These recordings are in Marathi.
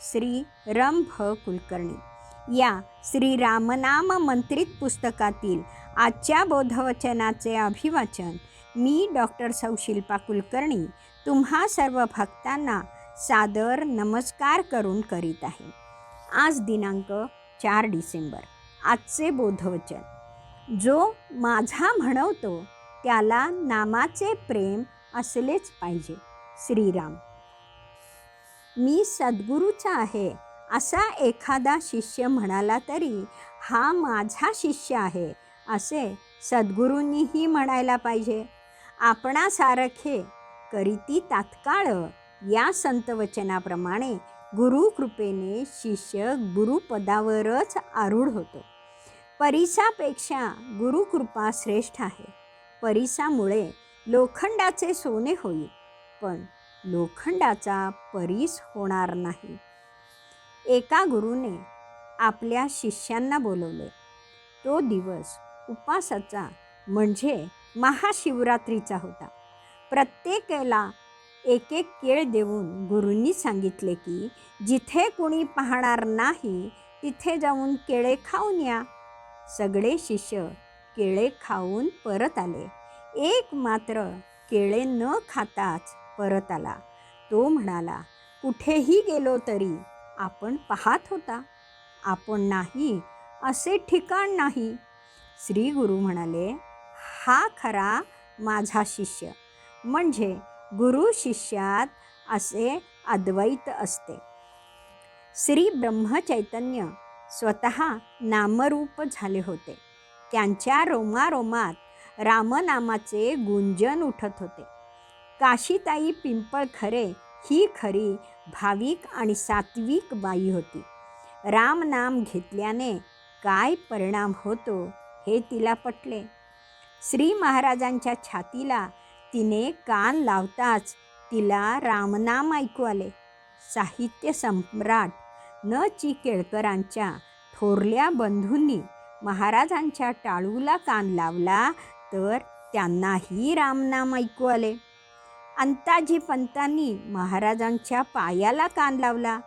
श्री रम भ कुलकर्णी या श्री रामनाम मंत्रित पुस्तकातील आजच्या बोधवचनाचे अभिवाचन मी डॉक्टर सौशिल्पा कुलकर्णी तुम्हा सर्व भक्तांना सादर नमस्कार करून करीत आहे. आज दिनांक चार डिसेंबर आजचे बोधवचन. जो माझा म्हणवतो त्याला नामाचे प्रेम असलेच पाहिजे. श्रीराम. मी सद्गुरूचा आहे. असा एखादा शिष्य म्हणाला तरी हा माझा शिष्य आहे असे सद्गुरूंनीही म्हणायला पाहिजे. आपणासारखे करीती तात्काळ या संतवचनाप्रमाणे गुरुकृपेने शिष्य गुरुपदावरच आरूढ होतो. परिसापेक्षा गुरुकृपा श्रेष्ठ आहे. परिसामुळे लोखंडाचे सोने होईल. पण लोखंडाचा परीस होणार नाही. एका गुरुने आपल्या शिष्यांना बोलवले तो दिवस उपासाचा म्हणजे महाशिवरात्रीचा होता. प्रत्येकाला एक एक केळ देऊन गुरूंनी सांगितले की जिथे कुणी पाहणार नाही तिथे जाऊन केळे खाऊन या. सगळे शिष्य केळे खाऊन परत आले. एक मात्र केळे न खाताच परत आला. तो म्हणाला कुठेही गेलो तरी आपण पाहत होता. आपण नाही असे ठिकाण नाही. श्री गुरु म्हणाले हा खरा माझा शिष्य. म्हणजे गुरु शिष्यात असे अद्वैत असते. श्री ब्रह्मचैतन्य स्वतः नामरूप झाले होते. त्यांच्या रोमारोमात रामनामाचे गुंजन उठत होते. काशीताई पिंपळ खरे ही खरी भाविक आणि सात्विक बाई होती. राम नाम घेतल्याने काय परिणाम होतो हे तिला पटले. श्री महाराजांच्या छातीला तिने कान लावताच तिला रामनाम ऐकू आले. साहित्य सम्राट न ची केळकरांच्या थोरल्या बंधूंनी महाराजांच्या टाळूला कान लावला तर त्यांनाही रामनाम ऐकू आले. अंताजी पंतांनी महाराजांच्या पायाला कान लावला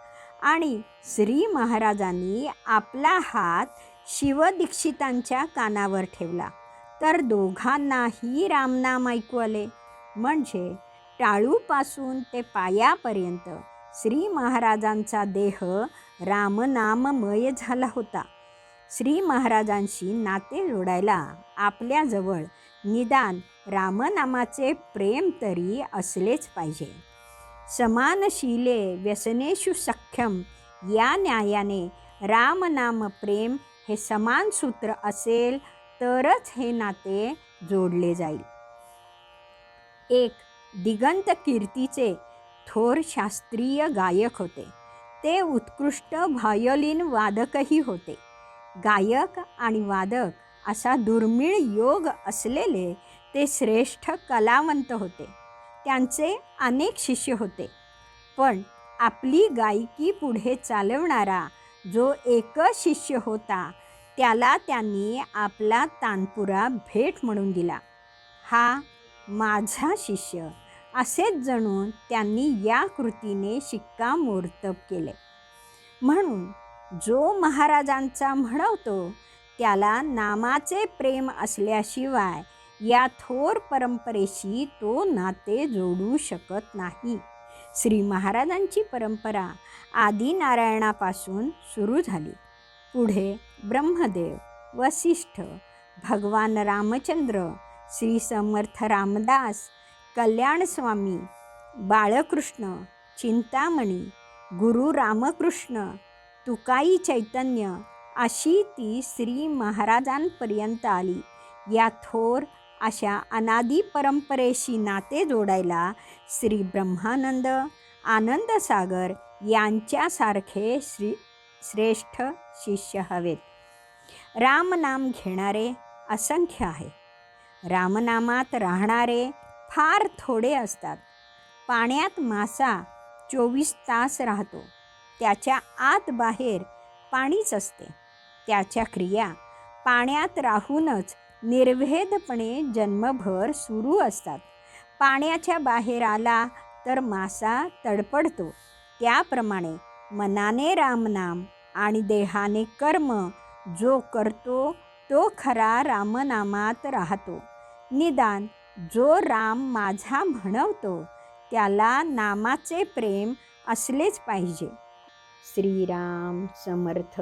आणि श्री महाराजांनी आपला हात शिवदीक्षितांच्या कानावर ठेवला. तर दोघांनाही रामनाम ऐकू आले. म्हणजे टाळूपासून ते पायापर्यंत श्री महाराजांचा देह रामनाममय झाला होता. श्री महाराजांशी नाते जोडायला आपल्याजवळ निदान रामनामाचे प्रेम तरी असलेच पाहिजे. समानशीले व्यसनेषु सख्यम या न्यायाने रामनाम प्रेम हे समान सूत्र असेल तरच हे नाते जोडले जाईल. एक दिगंत कीर्तीचे थोर शास्त्रीय गायक होते. ते उत्कृष्ट व्हायोलिन वादकही होते. गायक आणि वादक असा दुर्मिळ योग असलेले ते श्रेष्ठ कलावंत होते. त्यांचे अनेक शिष्य होते. पण आपली गायकी पुढे चालवणारा जो एकच शिष्य होता त्याला त्यांनी आपला तानपुरा भेट म्हणून दिला. हा माझा शिष्य असेच जणून त्यांनी या कृतीने शिक्कामोर्तब केले. म्हणून जो महाराजांचा म्हणवतो त्याला नामाचे प्रेम असल्याशिवाय या थोर परंपरेशी तो नाते जोडू शकत नाही. श्री महाराजांची परंपरा आदिनारायणापासून सुरू झाली. पुढे ब्रह्मदेव वसिष्ठ भगवान रामचंद्र श्री समर्थ रामदास कल्याणस्वामी बाळकृष्ण चिंतामणी गुरु रामकृष्ण तुकाई चैतन्य अशी ती श्री महाराजांपर्यंत आली. या थोर अशा अनादी परंपरेशी नाते जोडायला श्री ब्रह्मानंद आनंदसागर यांच्यासारखे श्री श्रेष्ठ शिष्य हवेत. रामनाम घेणारे असंख्य आहे. रामनामात राहणारे फार थोडे असतात. पाण्यात मासा चोवीस तास राहतो. त्याच्या आत बाहेर पाणीच असते. त्याच्या क्रिया पाण्यात राहूनच निर्भेदपणे जन्मभर सुरू असतात. पाण्याच्या बाहेर आला तर मासा तडपडतो. त्याप्रमाणे मनाने रामनाम आणि देहाने कर्म जो करतो तो खरा रामनामात राहतो. निदान जो राम माझा म्हणवतो त्याला नामाचे प्रेम असलेच पाहिजे. श्रीराम समर्थ.